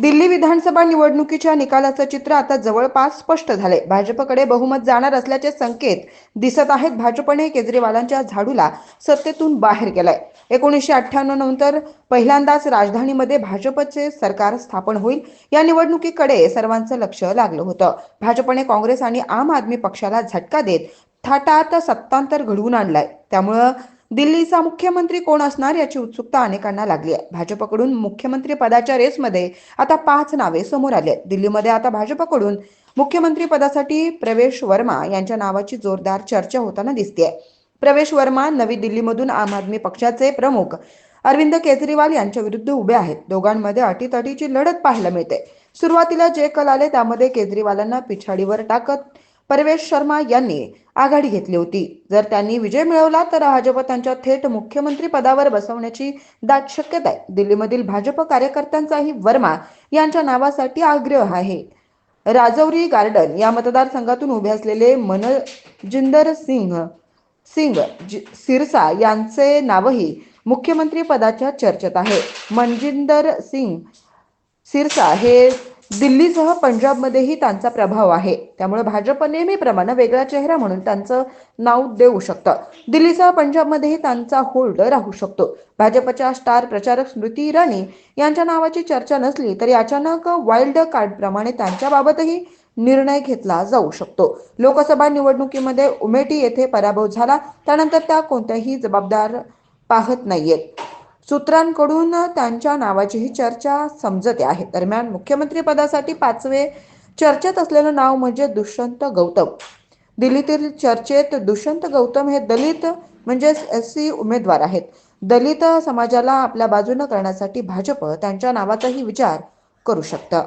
दिल्ली विधानसभा निवडणुकीच्या निकालाचं चित्र आता जवळपास स्पष्ट झालंय. भाजपकडे बहुमत जाणार असल्याचे संकेत दिसत आहेत भाजपने केजरीवालांच्या झाडूला सत्तेतून बाहेर केलाय एकोणीसशे अठ्ठ्याण्णव नंतर पहिल्यांदाच राजधानीमध्ये भाजपचे सरकार स्थापन होईल. या निवडणुकीकडे सर्वांचं लक्ष लागलं होतं. भाजपने काँग्रेस आणि आम आदमी पक्षाला झटका देत थाटात सत्तांतर घडवून आणलाय. त्यामुळं दिल्लीचा मुख्यमंत्री कोण असणार याची उत्सुकता अनेकांना लागली आहे. भाजपकडून मुख्यमंत्री पदाच्या रेसमध्ये आता पाच नावे समोर आली आहेत. दिल्लीमध्ये आता भाजपकडून मुख्यमंत्री पदासाठी प्रवेश वर्मा यांच्या नावाची जोरदार चर्चा होताना दिसते प्रवेश वर्मा नवी दिल्लीमधून आम आदमी पक्षाचे प्रमुख. अरविंद केजरीवाल यांच्या विरुद्ध उभे आहेत. दोघांमध्ये अटीतटीची लढत पाहायला मिळते. सुरुवातीला जे कल आले त्यामध्ये केजरीवालांना पिछाडीवर टाकत परवेश शर्मा यांनी आघाडी घेतली होती. जर त्यांनी विजय मिळवला तर भाजप त्यांच्या थेट मुख्यमंत्री पदावर बसवण्याची दाट शक्यता आहे दिल्लीमधील भाजप कार्यकर्त्यांचाही वर्मा यांच्या नावासाठी आग्रह आहे. राजौरी गार्डन या मतदारसंघातून उभे असलेले मनजिंदर सिंग सिंग सिरसा यांचे नावही मुख्यमंत्री पदाच्या चर्चेत आहे. मनजिंदर सिंग सिरसा हे दिल्लीसह पंजाबमध्येही त्यांचा प्रभाव आहे. त्यामुळे भाजप नेहमीप्रमाणे वेगळा चेहरा म्हणून त्यांचं नाव देऊ शकतं. दिल्लीसह पंजाबमध्येही त्यांचा होल्ड राहू शकतो. भाजपच्या स्टार प्रचारक स्मृती इराणी यांच्या नावाची चर्चा नसली तरी अचानक वाईल्ड कार्डप्रमाणे त्यांच्याबाबतही निर्णय घेतला जाऊ शकतो. लोकसभा निवडणुकीमध्ये उमेटी येथे पराभव झाला. त्यानंतर त्या कोणत्याही जबाबदार पाहत नाहीयेत. सूत्रांकडून त्यांच्या नावाचीही चर्चा समजते आहे. दरम्यान मुख्यमंत्री पदासाठी पाचवे चर्चेत असलेलं नाव म्हणजे दुष्यंत गौतम. दिल्लीतील चर्चेत दुष्यंत गौतम हे दलित म्हणजेच एस सी उमेदवार आहेत. दलित समाजाला आपल्या बाजूनं करण्यासाठी भाजप त्यांच्या नावाचाही विचार करू शकतं.